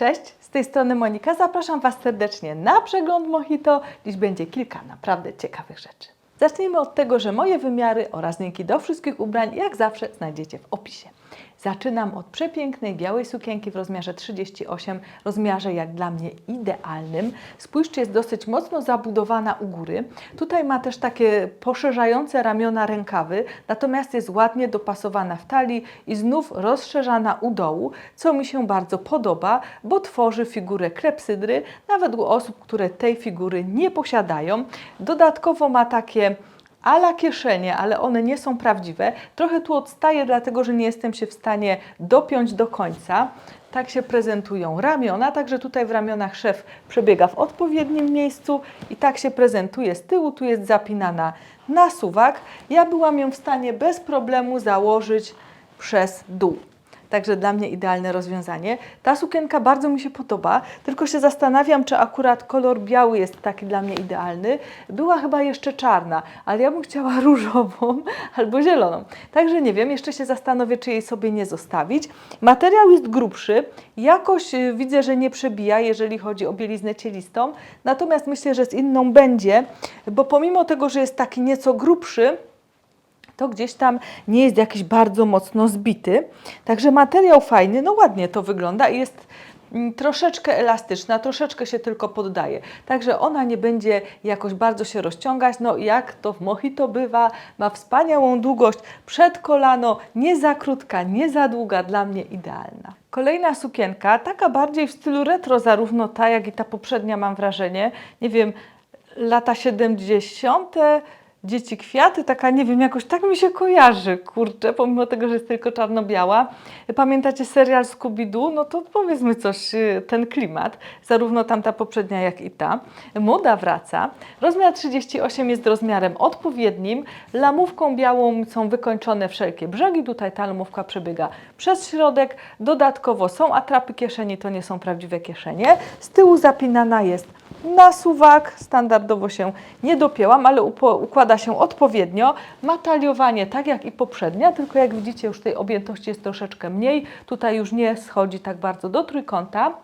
Cześć, z tej strony Monika. Zapraszam Was serdecznie na przegląd Mojito. Dziś będzie kilka naprawdę ciekawych rzeczy. Zacznijmy od tego, że moje wymiary oraz linki do wszystkich ubrań, jak zawsze, znajdziecie w opisie. Zaczynam od przepięknej białej sukienki w rozmiarze 38, rozmiarze jak dla mnie idealnym. Spójrzcie, jest dosyć mocno zabudowana u góry. Tutaj ma też takie poszerzające ramiona rękawy, natomiast jest ładnie dopasowana w talii i znów rozszerzana u dołu, co mi się bardzo podoba, bo tworzy figurę klepsydry, nawet u osób, które tej figury nie posiadają. Dodatkowo ma takie ala kieszenie, ale one nie są prawdziwe. Trochę tu odstaję, dlatego że nie jestem się w stanie dopiąć do końca. Tak się prezentują ramiona, także tutaj w ramionach szef przebiega w odpowiednim miejscu i tak się prezentuje z tyłu. Tu jest zapinana na suwak. Ja byłam ją w stanie bez problemu założyć przez dół. Także dla mnie idealne rozwiązanie. Ta sukienka bardzo mi się podoba, tylko się zastanawiam, czy akurat kolor biały jest taki dla mnie idealny. Była chyba jeszcze czarna, ale ja bym chciała różową albo zieloną. Także nie wiem, jeszcze się zastanowię, czy jej sobie nie zostawić. Materiał jest grubszy, jakoś y, widzę, że nie przebija, jeżeli chodzi o bieliznę cielistą, natomiast myślę, że z inną będzie, bo pomimo tego, że jest taki nieco grubszy, to gdzieś tam nie jest jakiś bardzo mocno zbity. Także materiał fajny, no ładnie to wygląda i jest mm, troszeczkę elastyczna, troszeczkę się tylko poddaje. Także ona nie będzie jakoś bardzo się rozciągać. No jak to w Mojito bywa, ma wspaniałą długość przed kolano, nie za krótka, nie za długa, dla mnie idealna. Kolejna sukienka, taka bardziej w stylu retro, zarówno ta, jak i ta poprzednia mam wrażenie. Nie wiem, lata 70., Dzieci Kwiaty, taka nie wiem, jakoś tak mi się kojarzy, kurczę, pomimo tego, że jest tylko czarno-biała. Pamiętacie serial Scooby-Doo? No to powiedzmy coś, y, ten klimat, zarówno tamta poprzednia, jak i ta. Moda wraca. Rozmiar 38 jest rozmiarem odpowiednim. Lamówką białą są wykończone wszelkie brzegi. Tutaj ta lamówka przebiega przez środek. Dodatkowo są atrapy kieszeni, to nie są prawdziwe kieszenie. Z tyłu zapinana jest na suwak. Standardowo się nie dopięłam, ale układa się odpowiednio. Ma taliowanie tak jak i poprzednia, tylko jak widzicie już tej objętości jest troszeczkę mniej. Tutaj już nie schodzi tak bardzo do trójkąta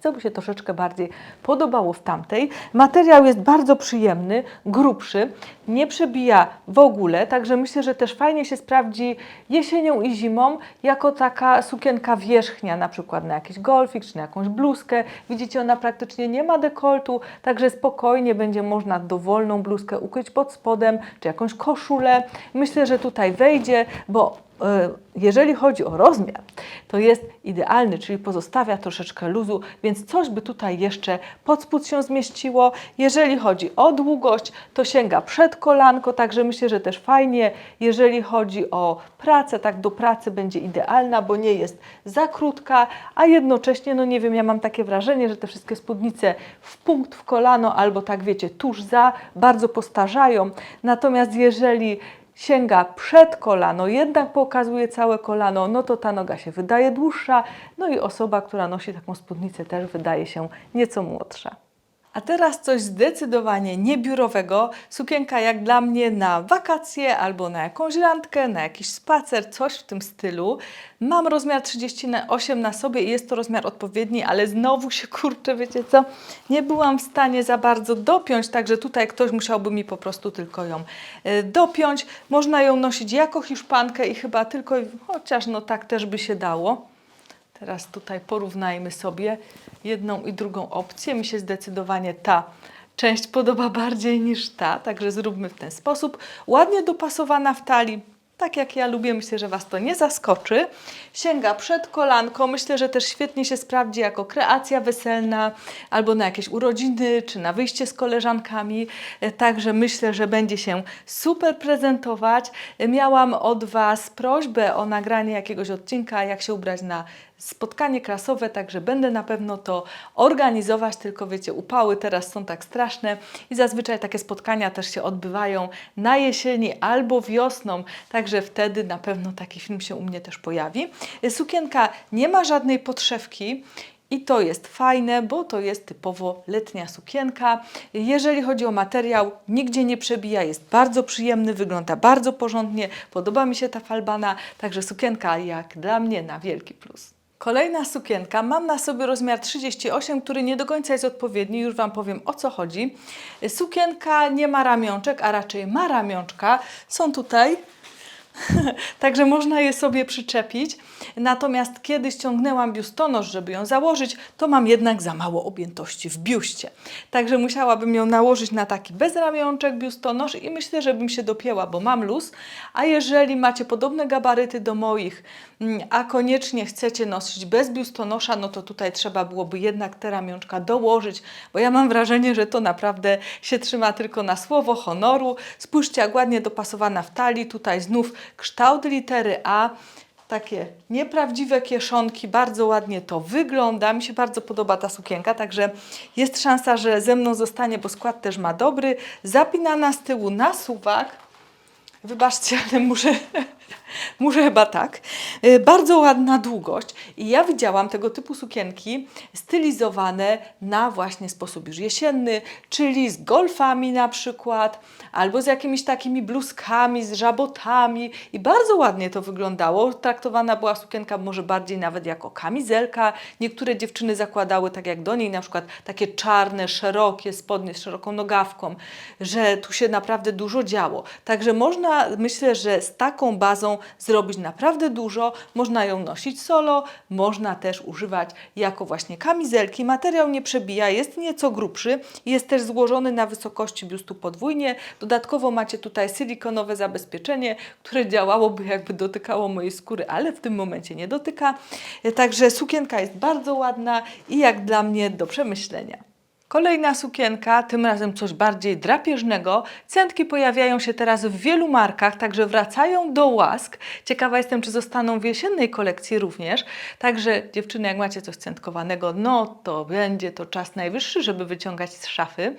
co mi się troszeczkę bardziej podobało w tamtej. Materiał jest bardzo przyjemny, grubszy, nie przebija w ogóle, także myślę, że też fajnie się sprawdzi jesienią i zimą jako taka sukienka wierzchnia, na przykład na jakiś golfik czy na jakąś bluzkę. Widzicie, ona praktycznie nie ma dekoltu, także spokojnie będzie można dowolną bluzkę ukryć pod spodem czy jakąś koszulę. Myślę, że tutaj wejdzie, bo jeżeli chodzi o rozmiar, to jest idealny, czyli pozostawia troszeczkę luzu, więc coś by tutaj jeszcze pod spód się zmieściło. Jeżeli chodzi o długość, to sięga przed kolanko, także myślę, że też fajnie. Jeżeli chodzi o pracę, tak do pracy będzie idealna, bo nie jest za krótka, a jednocześnie, no nie wiem, ja mam takie wrażenie, że te wszystkie spódnice w punkt w kolano albo tak wiecie, tuż za, bardzo postarzają. Natomiast jeżeli sięga przed kolano, jednak pokazuje całe kolano, no to ta noga się wydaje dłuższa, no i osoba, która nosi taką spódnicę też wydaje się nieco młodsza. A teraz coś zdecydowanie niebiurowego. Sukienka jak dla mnie na wakacje albo na jakąś randkę, na jakiś spacer, coś w tym stylu. Mam rozmiar 38 na sobie i jest to rozmiar odpowiedni, ale znowu się kurczę, wiecie co, nie byłam w stanie za bardzo dopiąć, także tutaj ktoś musiałby mi po prostu tylko ją e, dopiąć. Można ją nosić jako hiszpankę i chyba tylko, chociaż no tak też by się dało. Teraz tutaj porównajmy sobie jedną i drugą opcję. Mi się zdecydowanie ta część podoba bardziej niż ta, także zróbmy w ten sposób. Ładnie dopasowana w talii, tak jak ja lubię, myślę, że Was to nie zaskoczy. Sięga przed kolanko, myślę, że też świetnie się sprawdzi jako kreacja weselna albo na jakieś urodziny, czy na wyjście z koleżankami. E, Także myślę, że będzie się super prezentować. E, Miałam od Was prośbę o nagranie jakiegoś odcinka, jak się ubrać na spotkanie klasowe, także będę na pewno to organizować, tylko wiecie, upały teraz są tak straszne i zazwyczaj takie spotkania też się odbywają na jesieni albo wiosną, także wtedy na pewno taki film się u mnie też pojawi. Sukienka nie ma żadnej podszewki. I to jest fajne, bo to jest typowo letnia sukienka. Jeżeli chodzi o materiał, nigdzie nie przebija, jest bardzo przyjemny, wygląda bardzo porządnie. Podoba mi się ta falbana, także sukienka jak dla mnie na wielki plus. Kolejna sukienka. Mam na sobie rozmiar 38, który nie do końca jest odpowiedni. Już Wam powiem o co chodzi. Sukienka nie ma ramionczek, a raczej ma ramionczka. Są tutaj. Także można je sobie przyczepić. Natomiast kiedy ściągnęłam biustonosz, żeby ją założyć, to mam jednak za mało objętości w biuście. Także musiałabym ją nałożyć na taki bez ramionczek biustonosz i myślę, że bym się dopięła, bo mam luz. A jeżeli macie podobne gabaryty do moich, mm, a koniecznie chcecie nosić bez biustonosza, no to tutaj trzeba byłoby jednak te ramionczka dołożyć, bo ja mam wrażenie, że to naprawdę się trzyma tylko na słowo honoru. Spójrzcie, jak ładnie dopasowana w talii. Tutaj znów kształt litery A. Takie nieprawdziwe kieszonki, bardzo ładnie to wygląda. Mi się bardzo podoba ta sukienka, także jest szansa, że ze mną zostanie, bo skład też ma dobry. Zapinana z tyłu na suwak. Wybaczcie, ale muszę, muszę chyba tak. Y, Bardzo ładna długość i ja widziałam tego typu sukienki stylizowane na właśnie sposób już jesienny, czyli z golfami na przykład, albo z jakimiś takimi bluzkami, z żabotami i bardzo ładnie to wyglądało. Traktowana była sukienka może bardziej nawet jako kamizelka. Niektóre dziewczyny zakładały tak jak do niej na przykład takie czarne, szerokie spodnie z szeroką nogawką, że tu się naprawdę dużo działo. Także można, myślę, że z taką bazą zrobić naprawdę dużo. Można ją nosić solo, można też używać jako właśnie kamizelki. Materiał nie przebija, jest nieco grubszy, jest też złożony na wysokości biustu podwójnie. Dodatkowo macie tutaj silikonowe zabezpieczenie, które działałoby jakby dotykało mojej skóry, ale w tym momencie nie dotyka. Także sukienka jest bardzo ładna i jak dla mnie do przemyślenia. Kolejna sukienka, tym razem coś bardziej drapieżnego. Centki pojawiają się teraz w wielu markach, także wracają do łask. Ciekawa jestem, czy zostaną w jesiennej kolekcji również. Także dziewczyny, jak macie coś centkowanego, no to będzie to czas najwyższy, żeby wyciągać z szafy.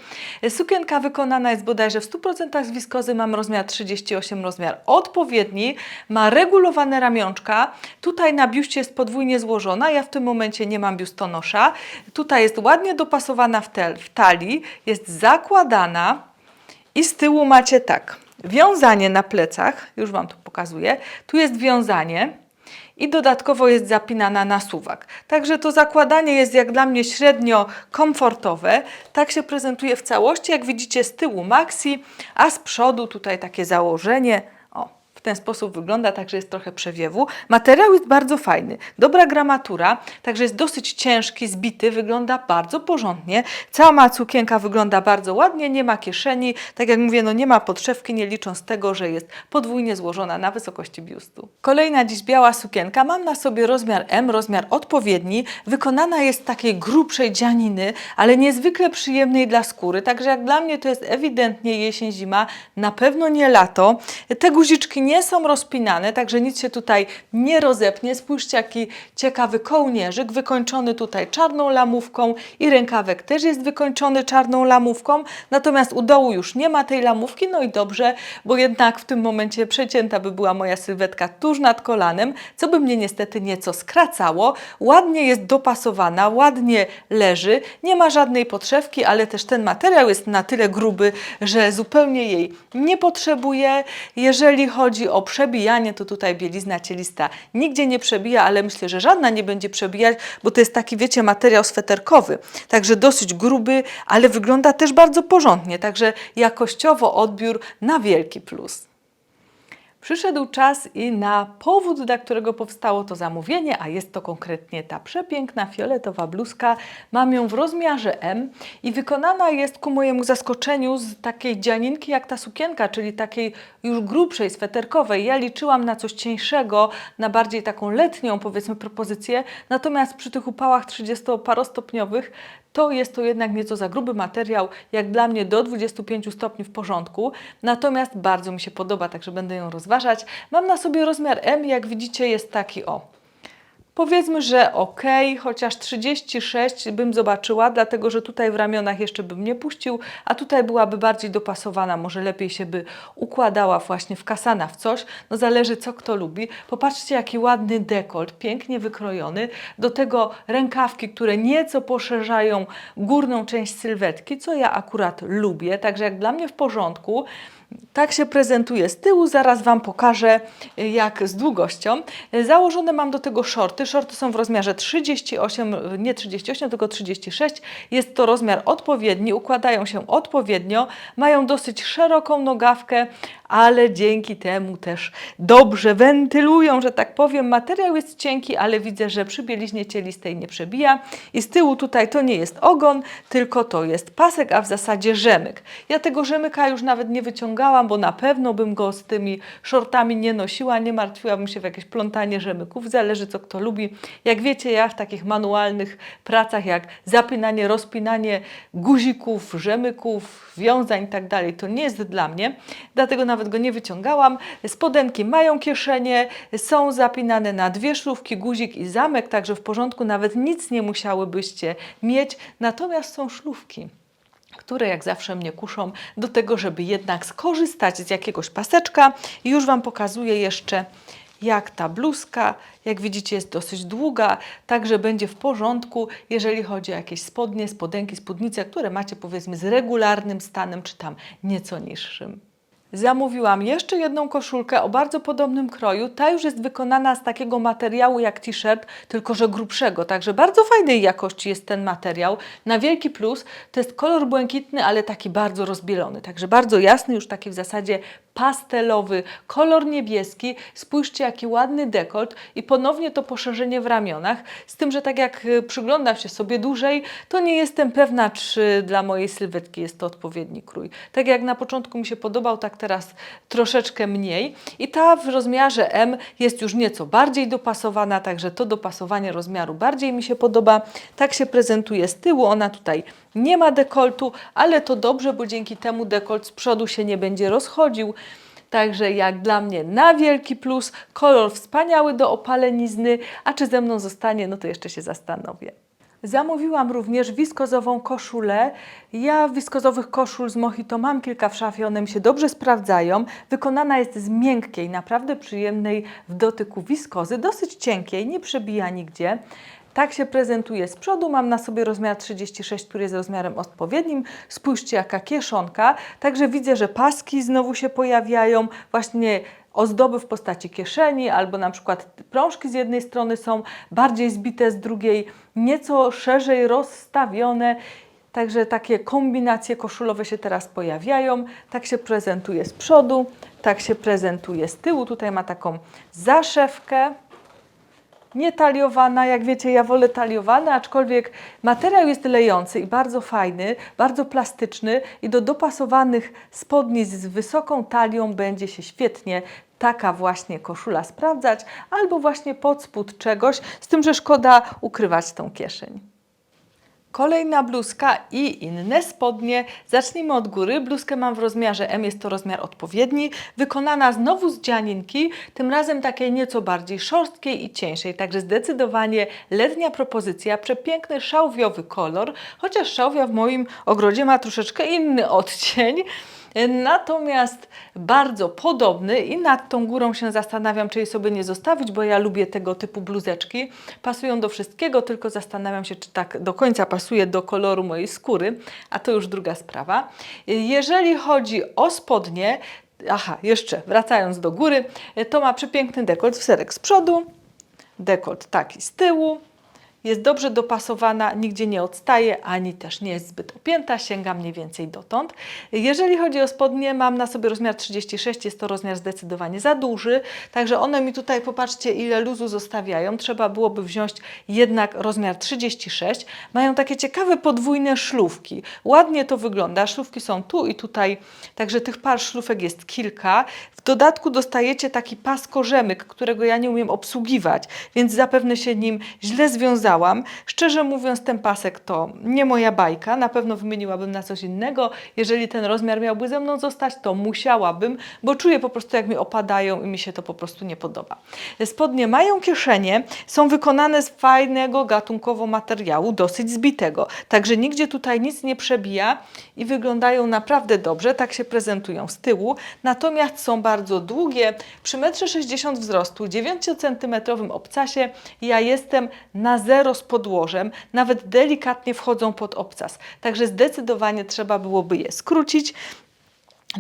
Sukienka wykonana jest bodajże w 100% z wiskozy. Mam rozmiar 38, rozmiar odpowiedni. Ma regulowane ramionczka. Tutaj na biuście jest podwójnie złożona. Ja w tym momencie nie mam biustonosza. Tutaj jest ładnie dopasowana w, w talii, jest zakładana i z tyłu macie tak, wiązanie na plecach, już Wam to pokazuję, tu jest wiązanie i dodatkowo jest zapinana na suwak. Także to zakładanie jest jak dla mnie średnio komfortowe. Tak się prezentuje w całości, jak widzicie z tyłu maxi, a z przodu tutaj takie założenie. W ten sposób wygląda, także jest trochę przewiewu. Materiał jest bardzo fajny, dobra gramatura, także jest dosyć ciężki, zbity, wygląda bardzo porządnie. Cała sukienka wygląda bardzo ładnie, nie ma kieszeni, tak jak mówię, no nie ma podszewki, nie licząc tego, że jest podwójnie złożona na wysokości biustu. Kolejna dziś biała sukienka, mam na sobie rozmiar M, rozmiar odpowiedni, wykonana jest z takiej grubszej dzianiny, ale niezwykle przyjemnej dla skóry, także jak dla mnie to jest ewidentnie jesień, zima, na pewno nie lato. Te guziczki nie są rozpinane, także nic się tutaj nie rozepnie. Spójrzcie, jaki ciekawy kołnierzyk, wykończony tutaj czarną lamówką i rękawek też jest wykończony czarną lamówką, natomiast u dołu już nie ma tej lamówki, no i dobrze, bo jednak w tym momencie przecięta by była moja sylwetka tuż nad kolanem, co by mnie niestety nieco skracało. Ładnie jest dopasowana, ładnie leży, nie ma żadnej podszewki, ale też ten materiał jest na tyle gruby, że zupełnie jej nie potrzebuje. Jeżeli chodzi o przebijanie, to tutaj bielizna cielista nigdzie nie przebija, ale myślę, że żadna nie będzie przebijać, bo to jest taki, wiecie, materiał sweterkowy. Także dosyć gruby, ale wygląda też bardzo porządnie. Także jakościowo odbiór na wielki plus. Przyszedł czas i na powód, dla którego powstało to zamówienie, a jest to konkretnie ta przepiękna fioletowa bluzka. Mam ją w rozmiarze M i wykonana jest ku mojemu zaskoczeniu z takiej dzianinki jak ta sukienka, czyli takiej już grubszej, sweterkowej. Ja liczyłam na coś cieńszego, na bardziej taką letnią powiedzmy propozycję, natomiast przy tych upałach 30-parostopniowych to jest to jednak nieco za gruby materiał, jak dla mnie do 25 stopni w porządku, natomiast bardzo mi się podoba, także będę ją rozważać. Mam na sobie rozmiar M, jak widzicie jest taki o. Powiedzmy, że ok, chociaż 36 bym zobaczyła, dlatego że tutaj w ramionach jeszcze bym nie puścił, a tutaj byłaby bardziej dopasowana, może lepiej się by układała właśnie w w coś, no zależy co kto lubi. Popatrzcie jaki ładny dekolt, pięknie wykrojony, do tego rękawki, które nieco poszerzają górną część sylwetki, co ja akurat lubię, także jak dla mnie w porządku. Tak się prezentuje z tyłu, zaraz Wam pokażę y, jak z długością. Y, Założone mam do tego shorty. Shorty są w rozmiarze 38, y, nie 38, tylko 36. Jest to rozmiar odpowiedni, układają się odpowiednio, mają dosyć szeroką nogawkę, ale dzięki temu też dobrze wentylują, że tak powiem. Materiał jest cienki, ale widzę, że przy bieliźnie cielistej nie przebija. I z tyłu tutaj to nie jest ogon, tylko to jest pasek, a w zasadzie rzemyk. Ja tego rzemyka już nawet nie wyciągałam, bo na pewno bym go z tymi shortami nie nosiła, nie martwiłabym się w jakieś plątanie rzemyków, zależy co kto lubi. Jak wiecie, ja w takich manualnych pracach jak zapinanie, rozpinanie guzików, rzemyków, wiązań i tak to nie jest dla mnie, dlatego nawet go nie wyciągałam. Spodenki mają kieszenie, są zapinane na dwie szlówki, guzik i zamek, także w porządku, nawet nic nie musiałybyście mieć, natomiast są szlówki które jak zawsze mnie kuszą do tego, żeby jednak skorzystać z jakiegoś paseczka. I już Wam pokazuję jeszcze, jak ta bluzka, jak widzicie, jest dosyć długa, także będzie w porządku, jeżeli chodzi o jakieś spodnie, spodenki, spódnice, które macie powiedzmy z regularnym stanem, czy tam nieco niższym. Zamówiłam jeszcze jedną koszulkę o bardzo podobnym kroju. Ta już jest wykonana z takiego materiału jak t-shirt, tylko że grubszego. Także bardzo fajnej jakości jest ten materiał. Na wielki plus to jest kolor błękitny, ale taki bardzo rozbielony. Także bardzo jasny, już taki w zasadzie pastelowy, kolor niebieski. Spójrzcie, jaki ładny dekolt i ponownie to poszerzenie w ramionach. Z tym, że tak jak y, przyglądam się sobie dłużej, to nie jestem pewna, czy dla mojej sylwetki jest to odpowiedni krój. Tak jak na początku mi się podobał, tak teraz troszeczkę mniej. I ta w rozmiarze M jest już nieco bardziej dopasowana, także to dopasowanie rozmiaru bardziej mi się podoba. Tak się prezentuje z tyłu, ona tutaj nie ma dekoltu, ale to dobrze, bo dzięki temu dekolt z przodu się nie będzie rozchodził. Także jak dla mnie na wielki plus, kolor wspaniały do opalenizny, a czy ze mną zostanie, no to jeszcze się zastanowię. Zamówiłam również wiskozową koszulę. Ja wiskozowych koszul z Mojito mam kilka w szafie, one mi się dobrze sprawdzają. Wykonana jest z miękkiej, naprawdę przyjemnej w dotyku wiskozy, dosyć cienkiej, nie przebija nigdzie. Tak się prezentuje z przodu. Mam na sobie rozmiar 36, który jest rozmiarem odpowiednim. Spójrzcie, jaka kieszonka. Także widzę, że paski znowu się pojawiają. Właśnie ozdoby w postaci kieszeni, albo na przykład prążki z jednej strony są bardziej zbite z drugiej, nieco szerzej rozstawione. Także takie kombinacje koszulowe się teraz pojawiają. Tak się prezentuje z przodu, tak się prezentuje z tyłu. Tutaj ma taką zaszewkę nie taliowana, jak wiecie, ja wolę taliowane, aczkolwiek materiał jest lejący i bardzo fajny, bardzo plastyczny i do dopasowanych spodni z wysoką talią będzie się świetnie taka właśnie koszula sprawdzać, albo właśnie pod spód czegoś, z tym, że szkoda ukrywać tą kieszeń. Kolejna bluzka i inne spodnie. Zacznijmy od góry. Bluzkę mam w rozmiarze M, jest to rozmiar odpowiedni. Wykonana znowu z dzianinki, tym razem takiej nieco bardziej szorstkiej i cieńszej. Także zdecydowanie letnia propozycja. Przepiękny szałwiowy kolor, chociaż szałwia w moim ogrodzie ma troszeczkę inny odcień. Natomiast bardzo podobny i nad tą górą się zastanawiam, czy jej sobie nie zostawić, bo ja lubię tego typu bluzeczki. Pasują do wszystkiego, tylko zastanawiam się, czy tak do końca pasuje do koloru mojej skóry, a to już druga sprawa. Jeżeli chodzi o spodnie, aha, jeszcze wracając do góry, to ma przepiękny dekolt w serek z przodu, dekolt taki z tyłu, jest dobrze dopasowana, nigdzie nie odstaje, ani też nie jest zbyt opięta, sięga mniej więcej dotąd. Jeżeli chodzi o spodnie, mam na sobie rozmiar 36, jest to rozmiar zdecydowanie za duży, także one mi tutaj, popatrzcie ile luzu zostawiają, trzeba byłoby wziąć jednak rozmiar 36. Mają takie ciekawe podwójne szlówki, ładnie to wygląda, szlówki są tu i tutaj, także tych par szlówek jest kilka. W dodatku dostajecie taki pas korzemek, którego ja nie umiem obsługiwać, więc zapewne się nim źle związałam. Szczerze mówiąc, ten pasek to nie moja bajka, na pewno wymieniłabym na coś innego. Jeżeli ten rozmiar miałby ze mną zostać, to musiałabym, bo czuję po prostu, jak mi opadają i mi się to po prostu nie podoba. Spodnie mają kieszenie, są wykonane z fajnego gatunkowo materiału, dosyć zbitego, także nigdzie tutaj nic nie przebija i wyglądają naprawdę dobrze, tak się prezentują z tyłu, natomiast są bardzo długie, przy 1,60 m wzrostu, 9 cm obcasie ja jestem na zero z podłożem, nawet delikatnie wchodzą pod obcas, także zdecydowanie trzeba byłoby je skrócić.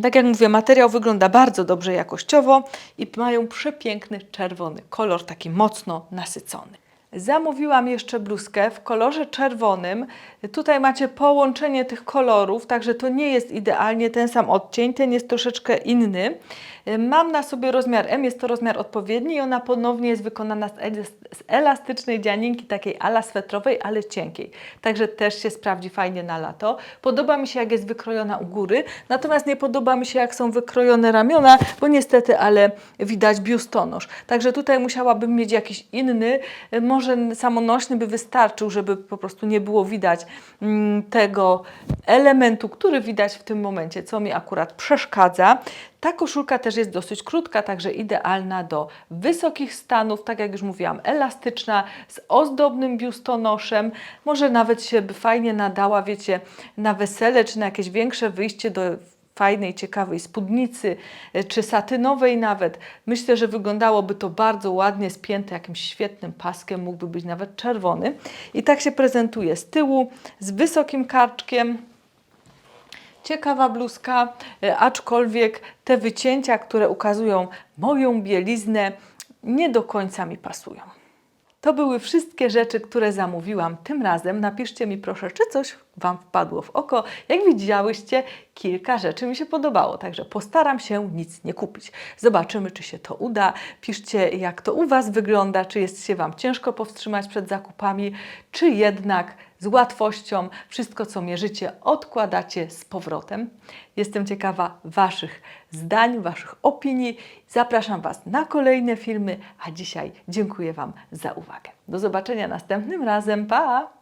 Tak jak mówię, materiał wygląda bardzo dobrze jakościowo i mają przepiękny czerwony kolor, taki mocno nasycony. Zamówiłam jeszcze bluzkę w kolorze czerwonym. Tutaj macie połączenie tych kolorów, także to nie jest idealnie ten sam odcień, ten jest troszeczkę inny. Mam na sobie rozmiar M, jest to rozmiar odpowiedni i ona ponownie jest wykonana z elas- z elastycznej dzianinki, takiej ala swetrowej, ale cienkiej. Także też się sprawdzi fajnie na lato. Podoba mi się, jak jest wykrojona u góry, natomiast nie podoba mi się, jak są wykrojone ramiona, bo niestety, ale widać biustonosz. Także tutaj musiałabym mieć jakiś inny, może samonośny by wystarczył, żeby po prostu nie było widać mm, tego elementu, który widać w tym momencie, co mi akurat przeszkadza. Ta koszulka też jest dosyć krótka, także idealna do wysokich stanów, tak jak już mówiłam, elastyczna, z ozdobnym biustonoszem. Może nawet się by fajnie nadała, wiecie, na wesele czy na jakieś większe wyjście do fajnej, ciekawej spódnicy, e, czy satynowej nawet. Myślę, że wyglądałoby to bardzo ładnie, spięte jakimś świetnym paskiem, mógłby być nawet czerwony. I tak się prezentuje z tyłu, z wysokim karczkiem, ciekawa bluzka, e, aczkolwiek te wycięcia, które ukazują moją bieliznę, nie do końca mi pasują. To były wszystkie rzeczy, które zamówiłam tym razem. Napiszcie mi proszę, czy coś Wam wpadło w oko. Jak widziałyście, kilka rzeczy mi się podobało, także postaram się nic nie kupić. Zobaczymy, czy się to uda. Piszcie, jak to u Was wygląda, czy jest się Wam ciężko powstrzymać przed zakupami, czy jednak z łatwością wszystko, co mierzycie, odkładacie z powrotem. Jestem ciekawa Waszych zdań, Waszych opinii. Zapraszam Was na kolejne filmy, a dzisiaj dziękuję Wam za uwagę. Do zobaczenia następnym razem. Pa!